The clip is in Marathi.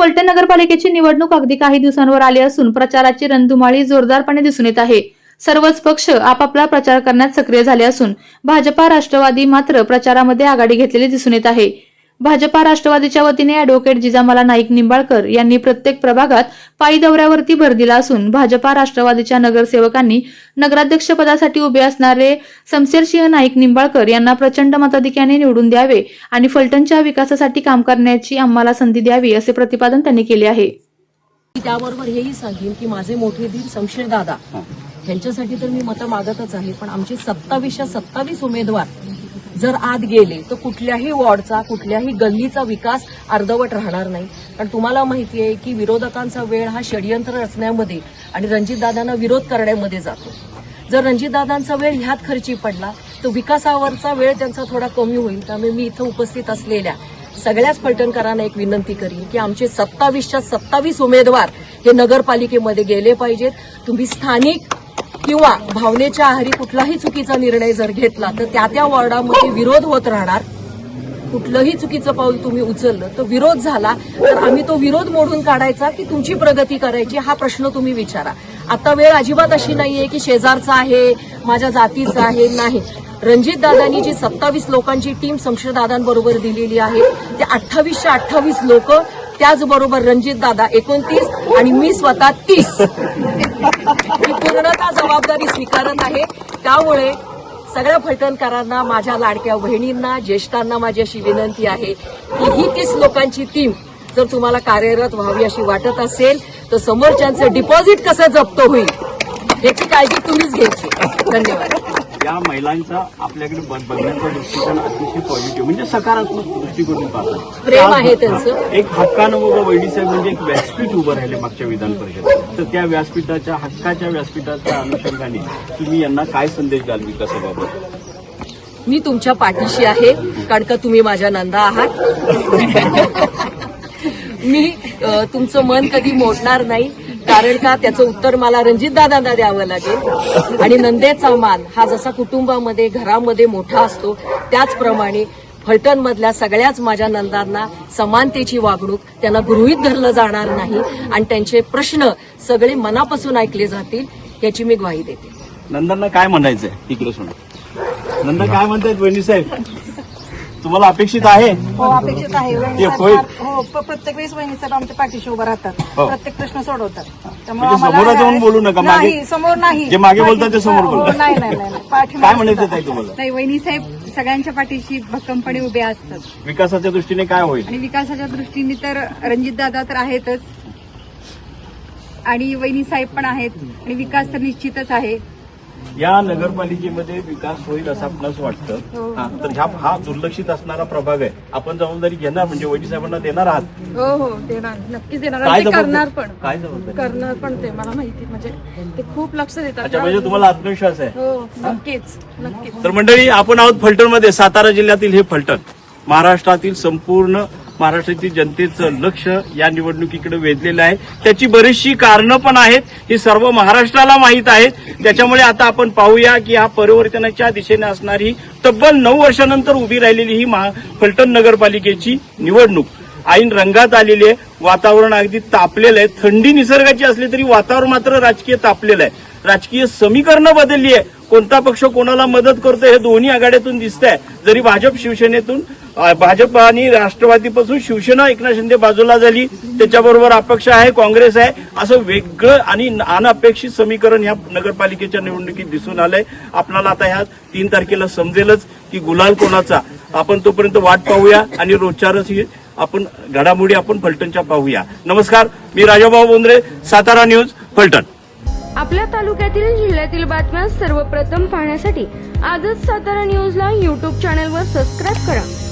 फलटण नगरपालिकेची निवडणूक अगदी काही दिवसांवर आली असून प्रचाराची रणधुमाळी जोरदारपणे दिसून येत आहे. सर्वच पक्ष आपापला प्रचार करण्यात सक्रिय झाले असून भाजपा राष्ट्रवादी मात्र प्रचारामध्ये आघाडी घेतलेली दिसून येत आहे. भाजपा राष्ट्रवादीच्या वतीने अॅडव्होकेट जिजामाला नाईक निंबाळकर यांनी प्रत्येक प्रभागात पायी दौऱ्यावरती भर दिला असून भाजपा राष्ट्रवादीच्या नगरसेवकांनी नगराध्यक्षपदासाठी उभे असणारे शमशेरसिंह नाईक निंबाळकर यांना प्रचंड मताधिक्याने निवडून द्यावे आणि फलटणच्या विकासासाठी काम करण्याची आम्हाला संधी द्यावी असे प्रतिपादन त्यांनी केले आहे. मी त्याबरोबर हेही सांगेन की माझे मोठे दीर शमशेर दादा. ह्यांच्यासाठी तर मी मतं मागतच आहे पण आमचे सत्तावीसच्या सत्तावीस उमेदवार जर आत गेले तर कुठल्याही वॉर्डचा कुठल्याही गल्लीचा विकास अर्धवट राहणार नाही. कारण तुम्हाला माहिती आहे की विरोधकांचा वेळ हा षडयंत्र रचण्यामध्ये आणि रणजितदादांना विरोध करण्यामध्ये जातो. जर रणजितदादांचा वेळ ह्यात खर्ची पडला तर विकासावरचा वेळ त्यांचा थोडा कमी होईल. त्यामुळे मी इथं उपस्थित असलेल्या सगळ्याच पलटणकरांना एक विनंती करीन की आमचे सत्तावीसच्या सत्तावीस उमेदवार हे नगरपालिकेमध्ये गेले पाहिजेत. तुम्ही स्थानिक किंवा भावनेच्या आहारी कुठलाही चुकीचा निर्णय जर घेतला तर त्या त्या वॉर्डामध्ये विरोध होत राहणार. कुठलंही चुकीचं पाऊल तुम्ही उचललं तर विरोध झाला तर आम्ही तो विरोध मोडून काढायचा की तुमची प्रगती करायची हा प्रश्न तुम्ही विचारा. आता वेळ अजिबात अशी नाहीये की शेजारचा आहे माझ्या जातीचा आहे नाही. रणजित दादांनी जी सत्तावीस लोकांची टीम शमशेर दादांबरोबर दिलेली आहे ते अठ्ठावीसशे अठ्ठावीस लोक त्याचबरोबर रणजित दादा एकोणतीस आणि मी स्वतः तीस. मी पूर्णतः जबाबदारी स्वीकारत आहे. त्यामुळे सगळ्या फलटणकरांना माझ्या लाडक्या बहिणींना ज्येष्ठांना माझी अशी विनंती आहे की ही तीस लोकांची टीम जर तुम्हाला कार्यरत व्हावी अशी वाटत असेल तर समोरच्यांचं डिपॉझिट कसं जप्त होईल याची काळजी तुम्हीच घ्यायची. धन्यवाद. या महिलांचा आपल्याकडे बघ- बघण्याचा दृष्टिकोन अतिशय पॉझिटिव्ह म्हणजे सकारात्मक दृष्टिकोन प्रेम आहे त्यांचं. एक हक्कानं बाबा वैडीसाहेब म्हणजे एक व्यासपीठ उभं राहिले मागच्या विधान परिषदेत. तर त्या व्यासपीठाच्या हक्काच्या व्यासपीठाच्या अनुषंगाने तुम्ही यांना काय संदेश द्याल विकासाबाबत? मी तुमच्या पाठीशी आहे. कारण का तुम्ही माझ्या नंदा आहात. मी तुमचं मन कधी मोडणार नाही. कारण का? त्याचं उत्तर मला रणजितदादांना द्यावं लागेल. आणि नंदेचा मान हा जसा कुटुंबामध्ये घरामध्ये मोठा असतो त्याचप्रमाणे फलटणमधल्या सगळ्याच माझ्या नंदांना समानतेची वागणूक त्यांना गृहीत धरलं जाणार नाही आणि त्यांचे प्रश्न सगळे मनापासून ऐकले जातील याची मी ग्वाही देते. नंदांना काय म्हणायचंय? इकडे सुना नंदा काय म्हणतायत वहिनीसाहेब तुम्हाला अपेक्षित आहे हो अपेक्षित आहे होईल. फार- हो प- प्रत्येक वेळेस वहिनीसाहेब आमच्या पाठीशी उभं राहतात हो. प्रत्येक प्रश्न सोडवतात म्हणजे समोरात जाऊन बोलू नका, मागे- नाही समोर नाही जे मागे बोलतात ते समोर हो, बोलतात. नाही नाही नाही नाही. पाठीमागे काय म्हणायचं सुद्धा. ताई तुम्हाला नाही वहिनी साहेब सगळ्यांच्या पाठीशी भक्कमपणे उभे असतात विकासाच्या दृष्टीने काय होईल आणि विकासाच्या दृष्टीने तर रणजित दादा तर आहेतच आणि वहिनी साहेब पण आहेत आणि विकास तर निश्चितच आहे या नगरपालिकेमध्ये विकास होईल असं आपणास वाटतं. हा, तर ह्या हा दुर्लक्षित असणारा प्रभाग आहे. आपण जबाबदारी घेणार म्हणजे वैद्य साहेबांना देणार आहात. हो हो देणार. नक्कीच देणार. काय आणि ते जबाबदारी- करणार पण. काय जबाबदारी? करणार पण ते मला माहिती. म्हणजे ते खूप लक्ष देतात. अच्छा म्हणजे तुम्हाला आत्मविश्वास आहे. हो नक्कीच. नक्कीच. तर मंडळी आपण आहोत फलटणमध्ये. सातारा जिल्ह्यातील हे फलटण. महाराष्ट्रातील संपूर्ण महाराष्ट्रातील जनतेचं लक्ष या निवडणुकीकडे वेधलेलं आहे. त्याची बरीचशी कारणं पण आहेत. ही सर्व महाराष्ट्राला माहीत आहेत. त्याच्यामुळे आता आपण पाहूया की हा परिवर्तनाच्या दिशेने असणारी तब्बल नऊ वर्षानंतर उभी राहिलेली ही महा फलटण नगरपालिकेची निवडणूक. ऐन रंगात आलेली आहे. वातावरण अगदी तापलेलं आहे. थंडी निसर्गाची असली तरी वातावरण मात्र राजकीय तापलेलं आहे. राजकीय समीकरणं बदलली आहे. कोणता पक्ष कोणाला मदत करतो हे दोन्ही आघाड्यातून दिसत आहे जरी भाजप शिवसेनेतून भाजप आणि राष्ट्रवादीपासून शिवसेना एकनाथ शिंदे बाजूला झाली. त्याच्याबरोबर अपक्ष आहे काँग्रेस आहे. असं वेगळं आणि अनपेक्षित समीकरण या नगरपालिकेच्या निवडणुकीत दिसून आलंय. आपल्याला आता ह्या तीन तारखेला समजेलच की गुलाल कोणाचा. आपण तोपर्यंत वाट पाहूया आणि रोजचारच ही आपण घडामोडी आपण फलटणच्या पाहूया. नमस्कार मी राजाभाऊ बोंद्रे सातारा न्यूज फलटण. आपल्या तालुक्यातील जिल्ह्यातील बातम्या सर्वप्रथम पाहण्यासाठी आजच सातारा न्यूजला यूट्यूब चॅनलवर सबस्क्राईब करा.